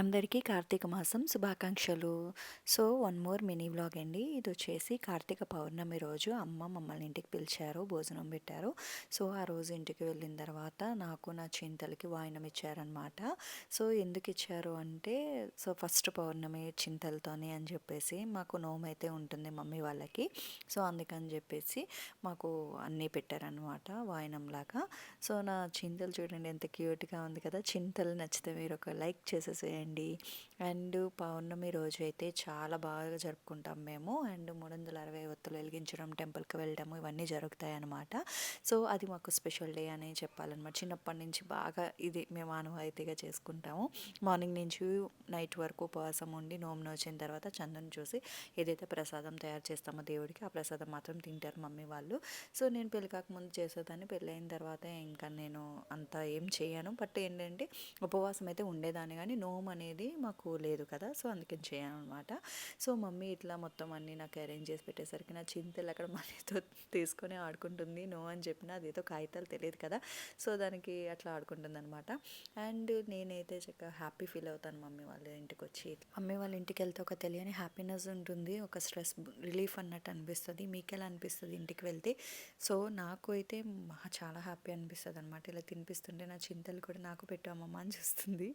అందరికీ కార్తీక మాసం శుభాకాంక్షలు. So one more mini vlog అండి. ఇది వచ్చేసి కార్తీక పౌర్ణమి రోజు అమ్మ మమ్మల్ని ఇంటికి పిలిచారు భోజనం పెట్టారు. సో ఆ రోజు ఇంటికి వెళ్ళిన తర్వాత నాకు నా చింతలకి వాయినం ఇచ్చారనమాట సో ఎందుకు ఇచ్చారు అంటే సో ఫస్ట్ పౌర్ణమి చింతలతోనే అని చెప్పేసి మాకు నోమైతే ఉంటుంది మమ్మీ వాళ్ళకి. సో అందుకని చెప్పేసి మాకు అన్నీ పెట్టారనమాట వాయినంలాగా సో నా చింతలు చూడండి ఎంత క్యూట్గా ఉంది కదా. చింతలు నచ్చితే మీరు ఒక లైక్ చేసేసేయండి. అండ్. పౌర్ణమి రోజు అయితే చాలా బాగా జరుపుకుంటాం మేము. అండ్ మూడు వందల అరవై ఒత్తులు వెలిగించడం టెంపుల్కి వెళ్ళడము ఇవన్నీ జరుగుతాయి అన్నమాట సో అది మాకు స్పెషల్ డే అని చెప్పాలన్నమాట. చిన్నప్పటి నుంచి బాగా ఇది మేము ఆనవాయితీగా చేసుకుంటాము. మార్నింగ్ నుంచి నైట్ వరకు ఉపవాసం ఉండి నోము నోచిన తర్వాత చందను చూసి ఏదైతే ప్రసాదం తయారు చేస్తామో దేవుడికి ఆ ప్రసాదం మాత్రం తింటారు మమ్మీ వాళ్ళు. సో నేను పెళ్ళి కాకముందు చేసేదాన్ని. పెళ్ళైన తర్వాత ఇంకా నేను అంత ఏం చేయను. బట్ ఏంటంటే ఉపవాసం అయితే ఉండేదాన్ని. కానీ నోము అనేది మాకు లేదు కదా సో అందుకని చేయను అనమాట సో మమ్మీ ఇట్లా మొత్తం అన్నీ నాకు అరేంజ్ చేసి పెట్టేసరికి నా చింతలు అక్కడ మనీతో తీసుకొని ఆడుకుంటుంది నో అని చెప్పిన అదేదో కాగితాలు తెలియదు కదా సో దానికి అట్లా ఆడుకుంటుంది అనమాట అండ్ నేనైతే చక్కగా హ్యాపీ ఫీల్ అవుతాను మమ్మీ వాళ్ళ ఇంటికి వచ్చి మమ్మీ వాళ్ళ ఇంటికి వెళ్తే ఒక తెలియని హ్యాపీనెస్ ఉంటుంది ఒక స్ట్రెస్ రిలీఫ్ అన్నట్టు అనిపిస్తుంది మీకు ఎలా అనిపిస్తుంది ఇంటికి వెళ్తే? సో నాకు అయితే చాలా హ్యాపీ అనిపిస్తుంది అనమాట ఇలా తినిపిస్తుంటే నా చింతలు కూడా నాకు పెట్టు అని చూస్తుంది.